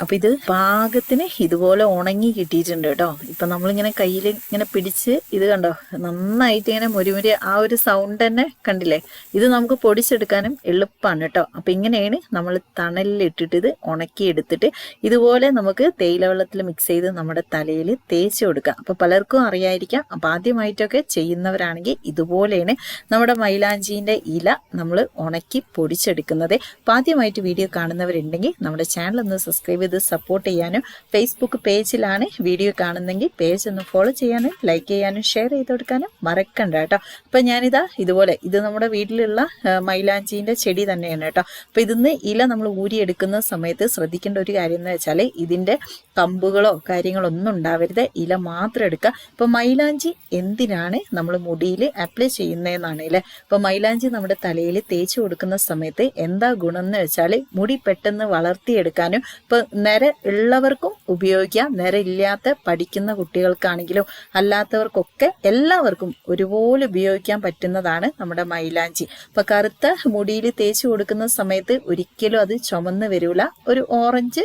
അപ്പൊ ഇത് പാകത്തിന് ഇതുപോലെ ഉണങ്ങി കിട്ടിയിട്ടുണ്ട് കേട്ടോ. ഇപ്പൊ നമ്മളിങ്ങനെ കയ്യിൽ ഇങ്ങനെ പിടിച്ച് ഇത് കണ്ടോ? നന്നായിട്ട് ഇങ്ങനെ മുരിമുരി ആ ഒരു സൗണ്ട് തന്നെ കണ്ടില്ലേ? ഇത് നമുക്ക് പൊടിച്ചെടുക്കാനും എളുപ്പമാണ് കേട്ടോ. അപ്പൊ ഇങ്ങനെയാണ് നമ്മൾ തണലിലിട്ടിട്ട് ഇത് ഉണക്കി എടുത്തിട്ട് ഇതുപോലെ നമുക്ക് തേയില വെള്ളത്തിൽ മിക്സ് ചെയ്ത് നമ്മുടെ തലയിൽ തേച്ച് കൊടുക്കാം. അപ്പൊ പലർക്കും അറിയായിരിക്കാം. അപ്പൊ ആദ്യമായിട്ടൊക്കെ ചെയ്യുന്നവരാണെങ്കിൽ ഇതുപോലെയാണ് നമ്മുടെ മൈലാഞ്ചീന്റെ ഇല നമ്മൾ ഉണക്കി പൊടിച്ചെടുക്കുന്നത്. അപ്പൊ ആദ്യമായിട്ട് വീഡിയോ കാണുന്നവരുണ്ടെങ്കിൽ നമ്മുടെ ചാനൽ ഒന്ന് സബ്സ്ക്രൈബ് ചെയ്ത് സപ്പോർട്ട് ചെയ്യാനും ഫേസ്ബുക്ക് പേജിലാണ് വീഡിയോ കാണുന്നെങ്കിൽ പേജ് ഒന്ന് ഫോളോ ചെയ്യാനും ലൈക്ക് ചെയ്യാനും ഷെയർ ചെയ്ത് കൊടുക്കാനും മറക്കണ്ട കേട്ടോ. അപ്പൊ ഞാനിതാ ഇതുപോലെ ഇത് നമ്മുടെ വീട്ടിലുള്ള മൈലാഞ്ചീന്റെ ചെടി തന്നെയാണ് കേട്ടോ. അപ്പൊ ഇതിന്ന് ഇല നമ്മൾ ഊരിയെടുക്കുന്ന സമയത്ത് ശ്രദ്ധിക്കേണ്ട ഒരു കാര്യം എന്ന് വെച്ചാൽ ഇതിന്റെ കമ്പുകളോ കാര്യങ്ങളോ ഒന്നും ഉണ്ടാവരുത്. ഇല മാത്രം എടുക്കുക. ഇപ്പൊ മൈലാഞ്ചി എന്തിനാണ് നമ്മൾ മുടിയിൽ അപ്ലൈ ചെയ്യുന്നതെന്നാണ് അല്ലേ? ഇപ്പൊ മൈലാഞ്ചി നമ്മുടെ തലയിൽ തേച്ച് കൊടുക്കുന്ന സമയത്ത് എന്താ ഗുണം എന്ന് വെച്ചാൽ മുടി പെട്ടെന്ന് വളർത്തിയെടുക്കാനും ഇപ്പൊ നിര ഉള്ളവർക്കും ഉപയോഗിക്കാം. നിര ഇല്ലാത്ത പഠിക്കുന്ന കുട്ടികൾക്കാണെങ്കിലും അല്ലാത്തവർക്കൊക്കെ എല്ലാവർക്കും ഒരുപോലെ ഉപയോഗിക്കാൻ പറ്റുന്നതാണ് നമ്മുടെ മൈലാഞ്ചി. ഇപ്പൊ കറുത്ത മുടിയിൽ തേച്ച് കൊടുക്കുന്ന സമയത്ത് ഒരിക്കലും അത് ചുമന്ന് വരൂല. ഒരു ഓറഞ്ച്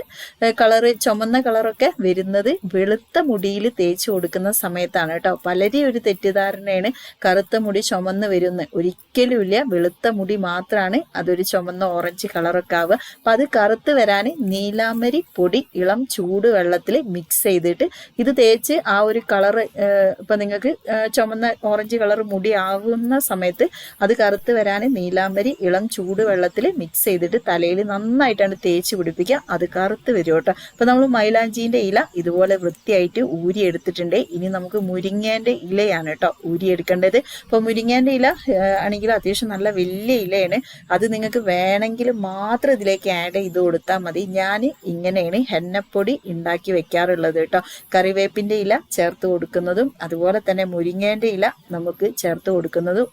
കളറ് ചുമന്ന കളറൊക്കെ വരുന്നത് വെളുത്ത മുടിയിൽ തേച്ച് കൊടുക്കുന്ന സമയത്താണ് കേട്ടോ. പലരെയും ഒരു തെറ്റിദ്ധാരണയാണ് കറുത്ത മുടി ചുമന്ന് വരുന്നത് ഒരിക്കലും ഇല്ല വെളുത്ത മുടി മാത്രമാണ് അതൊരു ചുമന്ന ഓറഞ്ച് കളറൊക്കെ ആവുക. അപ്പം അത് കറുത്ത് വരാൻ നീലാമരി പൊടി ഇളം ചൂട് വെള്ളത്തിൽ മിക്സ് ചെയ്തിട്ട് ഇത് തേച്ച് ആ ഒരു കളറ് ഇപ്പം നിങ്ങൾക്ക് ചുമന്ന ഓറഞ്ച് കളർ മുടി ആവുന്ന സമയത്ത് അത് കറുത്ത് വരാൻ നീലാമ്പരി ഇളം ചൂട് വെള്ളത്തിൽ മിക്സ് ചെയ്തിട്ട് തലയിൽ നന്നായിട്ടാണ് തേച്ച് പിടിപ്പിക്കുക. അത് കറുത്ത് വരും കേട്ടോ. അപ്പം നമ്മൾ മൈലാഞ്ചീന്റെ ഇല ഇതുപോലെ വൃത്തിയായിട്ട് ഊരിയെടുത്തിട്ടുണ്ട് ഇനി നമുക്ക് മുരിങ്ങേന്റെ ഇലയാണ് കേട്ടോ ഊരിയെടുക്കേണ്ടത് അപ്പോൾ മുരിങ്ങേന്റെ ഇല ഏഹ്, ആണെങ്കിൽ അത്യാവശ്യം നല്ല വലിയ ഇലയാണ്. അത് നിങ്ങൾക്ക് വേണമെങ്കിൽ മാത്രം ഇതിലേക്ക് ആഡ് ചെയ്ത് കൊടുത്താൽ മതി. ഞാൻ ഇങ്ങനെയാണ് ഹെന്നപ്പൊടി ഉണ്ടാക്കി വെക്കാറുള്ളത് കേട്ടോ. കറിവേപ്പിന്റെ ഇല ചേർത്ത് കൊടുക്കുന്നതും അതുപോലെ തന്നെ മുരിങ്ങേന്റെ ഇല നമുക്ക് ചേർത്ത് കൊടുക്കുന്നതും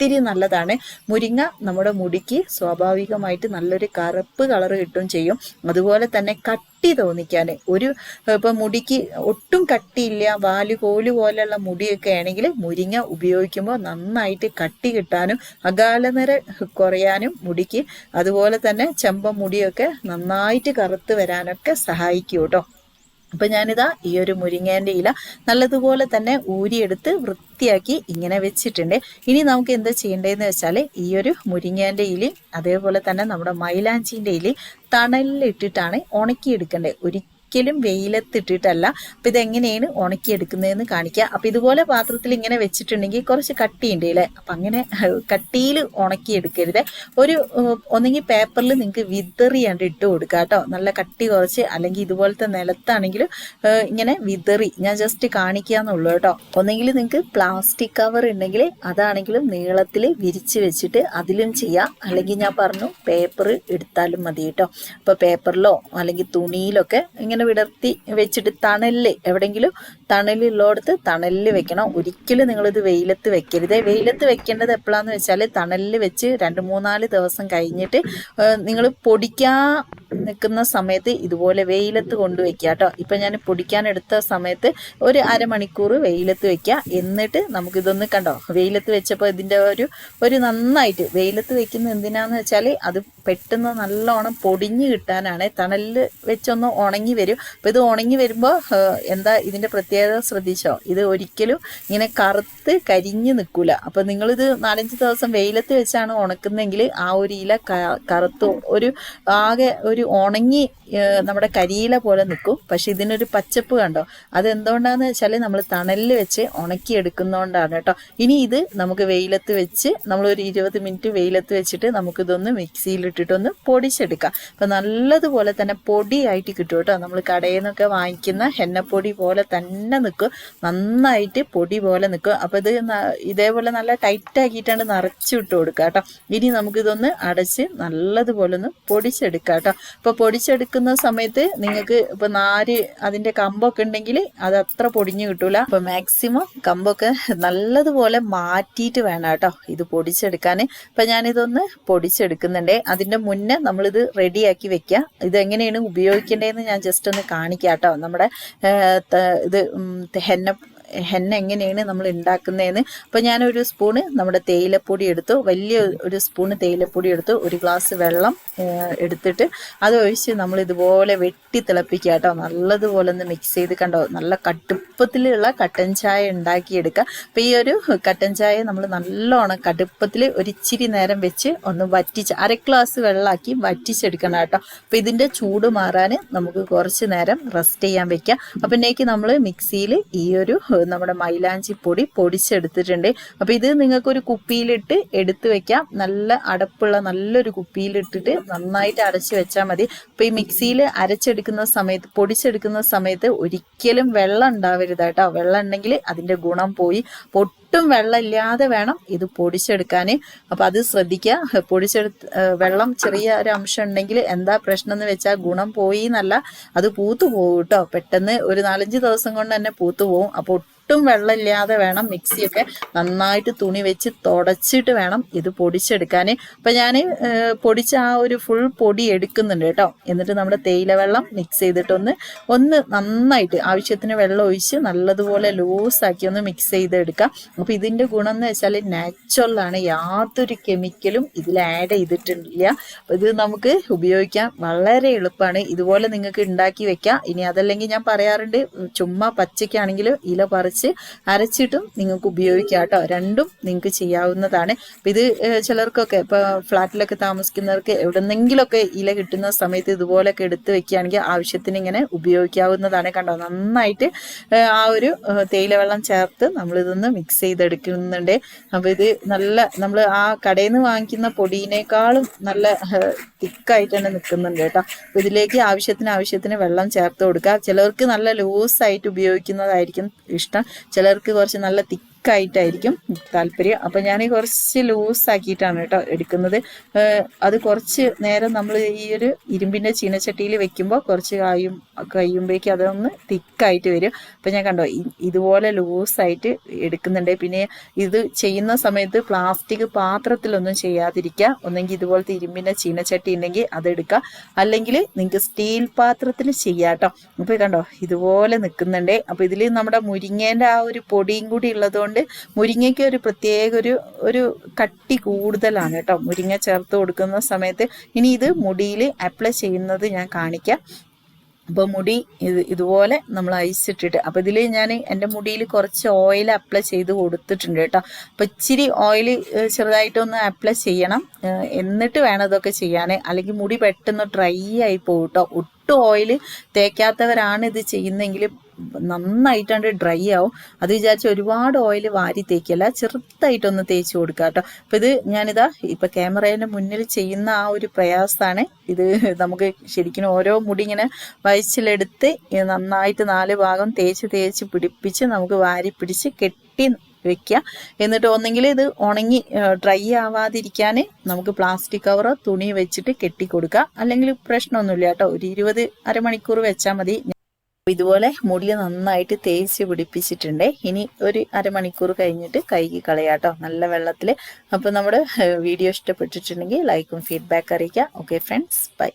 ഒത്തിരി നല്ലതാണ്. മുരിങ്ങ നമ്മുടെ മുടിക്ക് സ്വാഭാവികമായിട്ട് നല്ലൊരു കറുപ്പ് കളർ കിട്ടും ചെയ്യും. അതുപോലെ തന്നെ കട്ടി തോന്നിക്കാൻ ഒരു ഇപ്പം മുടിക്ക് ഒട്ടും കട്ടിയില്ല വാൽ കോൽ പോലെയുള്ള മുടിയൊക്കെ ആണെങ്കിൽ മുരിങ്ങ ഉപയോഗിക്കുമ്പോൾ നന്നായിട്ട് കട്ടി കിട്ടാനും അകാലനിര കുറയാനും മുടിക്ക് അതുപോലെ തന്നെ ചെമ്പ മുടിയൊക്കെ നന്നായിട്ട് കറുത്ത് വരാനൊക്കെ സഹായിക്കും കേട്ടോ. അപ്പൊ ഞാനിതാ ഈ ഒരു മുരിങ്ങേന്റെ ഇല നല്ലതുപോലെ തന്നെ ഊരിയെടുത്ത് വൃത്തിയാക്കി ഇങ്ങനെ വെച്ചിട്ടുണ്ട്. ഇനി നമുക്ക് എന്താ ചെയ്യേണ്ടതെന്ന് വെച്ചാൽ ഈ ഒരു മുരിങ്ങേന്റെ ഇലയും അതേപോലെ തന്നെ നമ്മുടെ മൈലാഞ്ചിന്റെ ഇലയും തണലിലിട്ടിട്ടാണ് ഉണക്കിയെടുക്കേണ്ടത്. ഒരിക്കലും വെയിലത്തിട്ടിട്ടല്ല. അപ്പൊ ഇതെങ്ങനെയാണ് ഉണക്കിയെടുക്കുന്നതെന്ന് കാണിക്കുക അപ്പൊ ഇതുപോലെ പാത്രത്തിൽ ഇങ്ങനെ വെച്ചിട്ടുണ്ടെങ്കിൽ കുറച്ച് കട്ടിയുണ്ട് അല്ലേ അപ്പൊ അങ്ങനെ കട്ടിയിൽ ഉണക്കിയെടുക്കരുത്. ഒരു ഒന്നെങ്കിൽ പേപ്പറിൽ നിങ്ങൾക്ക് വിതറിയാണ്ട് ഇട്ട് കൊടുക്കുക കേട്ടോ. നല്ല കട്ടി കുറച്ച് അല്ലെങ്കിൽ ഇതുപോലത്തെ നിലത്താണെങ്കിൽ ഇങ്ങനെ വിതറി. ഞാൻ ജസ്റ്റ് കാണിക്കുക എന്നുള്ളൂ കേട്ടോ. ഒന്നെങ്കിൽ നിങ്ങൾക്ക് പ്ലാസ്റ്റിക് കവർ ഉണ്ടെങ്കിൽ അതാണെങ്കിലും നീളത്തിൽ വിരിച്ച് വെച്ചിട്ട് അതിലും ചെയ്യാം. അല്ലെങ്കിൽ ഞാൻ പറഞ്ഞു പേപ്പർ എടുത്താലും മതി കേട്ടോ. അപ്പൊ പേപ്പറിലോ അല്ലെങ്കിൽ തുണിയിലൊക്കെ ഇങ്ങനെ വിടർത്തി വെച്ചിട്ട് തണലിൽ എവിടെങ്കിലും തണലുള്ളടത്ത് തണലിൽ വെക്കണം. ഒരിക്കലും ഇത് വെയിലത്ത് വെക്കരുത്. വെയിലത്ത് വെക്കേണ്ടത് എപ്പോഴാന്ന് വെച്ചാൽ തണലിൽ വെച്ച് രണ്ട് മൂന്നാൽ ദിവസം കഴിഞ്ഞിട്ട് നിങ്ങൾ പൊടിക്കാ നിൽക്കുന്ന സമയത്ത് ഇതുപോലെ വെയിലത്ത് കൊണ്ടുവയ്ക്കുക കേട്ടോ. ഇപ്പൊ ഞാൻ പൊടിക്കാൻ എടുത്ത സമയത്ത് ഒരു അരമണിക്കൂർ വെയിലത്ത് വെക്കുക. എന്നിട്ട് നമുക്കിതൊന്ന് കണ്ടോ? വെയിലത്ത് വെച്ചപ്പോൾ ഇതിന്റെ ഒരു ഒരു നന്നായിട്ട് വെയിലത്ത് വെക്കുന്ന എന്തിനാന്ന് വെച്ചാൽ അത് പെട്ടെന്ന് നല്ലോണം പൊടിഞ്ഞു കിട്ടാനാണ്. തണലിൽ വെച്ചൊന്ന് ഉണങ്ങി വരും. അപ്പൊ ഇത് ഉണങ്ങി വരുമ്പോൾ എന്താ ഇതിന്റെ പ്രത്യേകത ശ്രദ്ധിച്ചോ? ഇത് ഒരിക്കലും ഇങ്ങനെ കറുത്ത് കരിഞ്ഞു നിൽക്കൂല. അപ്പൊ നിങ്ങളിത് നാലഞ്ച് ദിവസം വെയിലത്ത് വെച്ചാണ് ഉണക്കുന്നെങ്കിൽ ആ ഒരു ഇല കറുത്ത് ഒരു ആകെ ഒരു ഉണങ്ങി നമ്മുടെ കരിയില പോലെ നിൽക്കും. പക്ഷെ ഇതിനൊരു പച്ചപ്പ് കണ്ടോ? അത് എന്തുകൊണ്ടാന്ന് വെച്ചാൽ നമ്മൾ തണലിൽ വെച്ച് ഉണക്കിയെടുക്കുന്നതുകൊണ്ടാണ് കേട്ടോ. ഇനി ഇത് നമുക്ക് വെയിലത്ത് വെച്ച് നമ്മൾ ഒരു ഇരുപത് മിനിറ്റ് വെയിലത്ത് വെച്ചിട്ട് നമുക്കിതൊന്ന് മിക്സിയിലിട്ടിട്ടൊന്ന് പൊടിച്ചെടുക്കാം. അപ്പൊ നല്ലതുപോലെ തന്നെ പൊടിയായിട്ട് കിട്ടും കേട്ടോ. നമ്മൾ കടയിൽ നിന്നൊക്കെ വാങ്ങിക്കുന്ന ഹെന്നപ്പൊടി പോലെ തന്നെ നിൽക്കും. നന്നായിട്ട് പൊടി പോലെ നിൽക്കും. അപ്പൊ ഇത് ഇതേപോലെ നല്ല ടൈറ്റ് ആക്കിയിട്ടാണ് നിറച്ചു ഇട്ട് കൊടുക്കുക കേട്ടോ. ഇനി നമുക്കിതൊന്ന് അടച്ച് നല്ലതുപോലെ ഒന്ന് പൊടിച്ചെടുക്കാം കേട്ടോ. അപ്പൊ പൊടിച്ചെടുക്കുന്ന സമയത്ത് നിങ്ങൾക്ക് ഇപ്പൊ നാര് അതിന്റെ കമ്പൊക്കെ ഉണ്ടെങ്കിൽ അത് അത്ര പൊടിഞ്ഞു കിട്ടൂല. അപ്പൊ മാക്സിമം കമ്പൊക്കെ നല്ലതുപോലെ മാറ്റിയിട്ട് വേണം കേട്ടോ ഇത് പൊടിച്ചെടുക്കാൻ ഇപ്പൊ ഞാനിതൊന്ന് പൊടിച്ചെടുക്കുന്നുണ്ട്. അതിന്റെ മുന്നേ നമ്മളിത് റെഡിയാക്കി വെക്കുക ഇത് എങ്ങനെയാണ് ഉപയോഗിക്കേണ്ടതെന്ന് ഞാൻ ജസ്റ്റ് ഒന്ന് കാണിക്കാം കേട്ടോ. നമ്മുടെ ഇത് ഹെന്ന ഹെന്ന എങ്ങനെയാണ് നമ്മൾ ഉണ്ടാക്കുന്നതെന്ന് അപ്പോൾ ഞാനൊരു സ്പൂണ് നമ്മുടെ തേയിലപ്പൊടി എടുത്തു. വലിയ ഒരു സ്പൂണ് തേയിലപ്പൊടി എടുത്തു. ഒരു ഗ്ലാസ് വെള്ളം എടുത്തിട്ട് അത് ഒഴിച്ച് നമ്മൾ ഇതുപോലെ വെട്ടി തിളപ്പിക്കുക കേട്ടോ. നല്ലതുപോലെ ഒന്ന് മിക്സ് ചെയ്ത് കണ്ടോ? നല്ല കടുപ്പത്തിലുള്ള കട്ടൻ ചായ ഉണ്ടാക്കിയെടുക്കുക. അപ്പോൾ ഈ ഒരു കട്ടൻ ചായ നമ്മൾ നല്ലോണം കടുപ്പത്തിൽ ഒരു ഇച്ചിരി നേരം വെച്ച് ഒന്ന് വറ്റിച്ച് അര ഗ്ലാസ് വെള്ളമാക്കി വറ്റിച്ചെടുക്കണം കേട്ടോ. അപ്പോൾ ഇതിന്റെ ചൂട് മാറാൻ നമുക്ക് കുറച്ച് നേരം റെസ്റ്റ് ചെയ്യാൻ വെക്കാം. അപ്പോഴേക്ക് നമ്മൾ മിക്സിയിൽ ഈ ഒരു നമ്മുടെ മൈലാഞ്ചി പൊടി പൊടിച്ചെടുത്തിട്ടുണ്ട്. അപ്പോൾ ഇത് നിങ്ങൾക്കൊരു കുപ്പിയിലിട്ട് എടുത്ത് വെക്കാം. നല്ല അടപ്പുള്ള നല്ലൊരു കുപ്പിയിലിട്ടിട്ട് നന്നായിട്ട് അരച്ച് വെച്ചാൽ മതി. അപ്പോൾ ഈ മിക്സിയിൽ അരച്ചെടുക്കുന്ന സമയത്ത് പൊടിച്ചെടുക്കുന്ന സമയത്ത് ഒരിക്കലും വെള്ളം ഉണ്ടാവരുത് കേട്ടോ. വെള്ളം ഉണ്ടെങ്കിൽ അതിന്റെ ഗുണം പോയി. ഒട്ടും വെള്ളമില്ലാതെ വേണം ഇത് പൊടിച്ചെടുക്കാൻ അപ്പം അത് ശ്രദ്ധിക്കുക. പൊടിച്ചെടുത്ത് വെള്ളം ചെറിയ ഒരു അംശം ഉണ്ടെങ്കിൽ എന്താ പ്രശ്നം എന്ന് വെച്ചാൽ ഗുണം പോയി എന്നല്ല. അത് പൂത്തു പോകും കേട്ടോ. പെട്ടെന്ന് ഒരു നാലഞ്ച് ദിവസം കൊണ്ട് തന്നെ പൂത്തു പോകും അപ്പോൾ ഒട്ടും വെള്ളമില്ലാതെ വേണം മിക്സിയൊക്കെ നന്നായിട്ട് തുണി വെച്ച് തുടച്ചിട്ട് വേണം ഇത് പൊടിച്ചെടുക്കാൻ അപ്പം ഞാൻ പൊടിച്ച ആ ഒരു ഫുൾ പൊടി എടുക്കുന്നുണ്ട് കേട്ടോ. എന്നിട്ട് നമ്മുടെ തേയില വെള്ളം മിക്സ് ചെയ്തിട്ടൊന്ന് ഒന്ന് നന്നായിട്ട് ആവശ്യത്തിന് വെള്ളം ഒഴിച്ച് നല്ലതുപോലെ ലൂസാക്കി ഒന്ന് മിക്സ് ചെയ്തെടുക്കാം. അപ്പോൾ ഇതിന്റെ ഗുണം എന്ന് വെച്ചാൽ നാച്ചുറലാണ് യാതൊരു കെമിക്കലും ഇതിൽ ആഡ് ചെയ്തിട്ടില്ല. ഇത് നമുക്ക് ഉപയോഗിക്കാൻ വളരെ എളുപ്പമാണ്. ഇതുപോലെ നിങ്ങൾക്ക് ഉണ്ടാക്കി വെക്കാം. ഇനി അതല്ലെങ്കിൽ ഞാൻ പറയാറുണ്ട് ചുമ്മാ പച്ചയ്ക്കാണെങ്കിൽ ഇല പറിച്ച് അരച്ചിട്ടും നിങ്ങൾക്ക് ഉപയോഗിക്കാം കേട്ടോ. രണ്ടും നിങ്ങൾക്ക് ചെയ്യാവുന്നതാണ്. ഇത് ചിലർക്കൊക്കെ ഇപ്പോൾ ഫ്ലാറ്റിലൊക്കെ താമസിക്കുന്നവർക്ക് എവിടെന്നെങ്കിലൊക്കെ ഇല കിട്ടുന്ന സമയത്ത് ഇതുപോലൊക്കെ എടുത്ത് വെക്കുകയാണെങ്കിൽ ആവശ്യത്തിന് ഇങ്ങനെ ഉപയോഗിക്കാവുന്നതാണ് കണ്ടോ. നന്നായിട്ട് ആ ഒരു തേയില വെള്ളം ചേർത്ത് നമ്മളിതൊന്ന് മിക്സ് ചെയ്തെടുക്കുന്നുണ്ട്. അപ്പോൾ ഇത് നല്ല നമ്മൾ ആ കടയിൽ നിന്ന് വാങ്ങിക്കുന്ന പൊടിയിനേക്കാളും നല്ല തിക്കായിട്ട് തന്നെ നിൽക്കുന്നുണ്ട് കേട്ടോ. അപ്പോൾ ഇതിലേക്ക് ആവശ്യത്തിന് ആവശ്യത്തിന് വെള്ളം ചേർത്ത് കൊടുക്കുക. ചിലർക്ക് നല്ല ലൂസ് ആയിട്ട് ഉപയോഗിക്കുന്നതായിരിക്കും ഇഷ്ടം. ചിലർക്ക് കുറച്ച് നല്ല തിക്കായിട്ടായിരിക്കും താല്പര്യം. അപ്പം ഞാൻ കുറച്ച് ലൂസാക്കിയിട്ടാണ് കേട്ടോ എടുക്കുന്നത്. അത് കുറച്ച് നേരം നമ്മൾ ഈ ഒരു ഇരുമ്പിന്റെ ചീനച്ചട്ടിയിൽ വെക്കുമ്പോൾ കുറച്ച് കായും കഴിയുമ്പോഴേക്കും അതൊന്ന് തിക്കായിട്ട് വരും. അപ്പം ഞാൻ കണ്ടോ ഇതുപോലെ ലൂസായിട്ട് എടുക്കുന്നുണ്ട്. പിന്നെ ഇത് ചെയ്യുന്ന സമയത്ത് പ്ലാസ്റ്റിക് പാത്രത്തിലൊന്നും ചെയ്യാതിരിക്കുക. ഒന്നെങ്കിൽ ഇതുപോലത്തെ ഇരുമ്പിന്റെ ചീനച്ചട്ടി ഉണ്ടെങ്കിൽ അതെടുക്കുക അല്ലെങ്കിൽ നിങ്ങൾക്ക് സ്റ്റീൽ പാത്രത്തിൽ ചെയ്യാട്ടോ അപ്പോൾ കണ്ടോ ഇതുപോലെ നിൽക്കുന്നുണ്ട് അപ്പോൾ ഇതിൽ നമ്മുടെ മുരിങ്ങേന്റെ ആ ഒരു പൊടിയും കൂടി ഉള്ളതുകൊണ്ട് മുരിങ്ങയ്ക്ക് ഒരു പ്രത്യേക ഒരു ഒരു കട്ടി കൂടുതലാണ് കേട്ടോ. മുരിങ്ങ ചേർത്ത് കൊടുക്കുന്ന സമയത്ത് ഇനി ഇത് മുടിയിൽ അപ്ലൈ ചെയ്യുന്നത് ഞാൻ കാണിക്കാം. അപ്പോൾ മുടി ഇത് ഇതുപോലെ നമ്മൾ അയച്ചിട്ടിട്ട് അപ്പോൾ ഇതിൽ ഞാൻ എന്റെ മുടിയിൽ കുറച്ച് ഓയിൽ അപ്ലൈ ചെയ്ത് കൊടുത്തിട്ടുണ്ട് കേട്ടോ. അപ്പോൾ ഇച്ചിരി ഓയിൽ ചെറുതായിട്ടൊന്ന് അപ്ലൈ ചെയ്യണം. എന്നിട്ട് വേണം ഇതൊക്കെ ചെയ്യാൻ. അല്ലെങ്കിൽ മുടി പെട്ടെന്ന് ഡ്രൈ ആയി പോകും കേട്ടോ. ഒട്ടും ഓയിൽ തേക്കാത്തവരാണ് ഇത് ചെയ്യുന്നതെങ്കിൽ നന്നായിട്ടാണ്ട് ഡ്രൈ ആവും. അത് വിചാരിച്ച് ഒരുപാട് ഓയിൽ വാരി തേക്കല്ല ചെറുതായിട്ടൊന്ന് തേച്ച് കൊടുക്കുക കേട്ടോ അപ്പം ഇത് ഞാനിതാ ഇപ്പം ക്യാമറേന്റെ മുന്നിൽ ചെയ്യുന്ന ആ ഒരു പ്രയാസമാണ് ഇത് നമുക്ക് ശരിക്കും ഓരോ മുടി ഇങ്ങനെ വയച്ചിലെടുത്ത് നന്നായിട്ട് നാല് ഭാഗം തേച്ച് തേച്ച് പിടിപ്പിച്ച് നമുക്ക് വാരി പിടിച്ച് കെട്ടി വെക്കുക എന്നിട്ട് ഒന്നെങ്കിൽ ഇത് ഉണങ്ങി ഡ്രൈ ആവാതിരിക്കാൻ നമുക്ക് പ്ലാസ്റ്റിക് കവറോ തുണി വെച്ചിട്ട് കെട്ടി കൊടുക്കുക അല്ലെങ്കിൽ പ്രശ്നമൊന്നുമില്ല കേട്ടോ ഒരു ഇരുപത് അരമണിക്കൂർ വെച്ചാൽ മതി. ഇതുപോലെ മുടി നന്നായിട്ട് തേച്ച് പിടിപ്പിച്ചിട്ടുണ്ട്. ഇനി ഒരു അരമണിക്കൂർ കഴിഞ്ഞിട്ട് കൈകി കളയാട്ടോ നല്ല വെള്ളത്തിൽ അപ്പോൾ നമ്മുടെ വീഡിയോ ഇഷ്ടപ്പെട്ടിട്ടുണ്ടെങ്കിൽ ലൈക്കും ഫീഡ്ബാക്ക് അറിയിക്കുക ഓക്കെ ഫ്രണ്ട്സ് ബൈ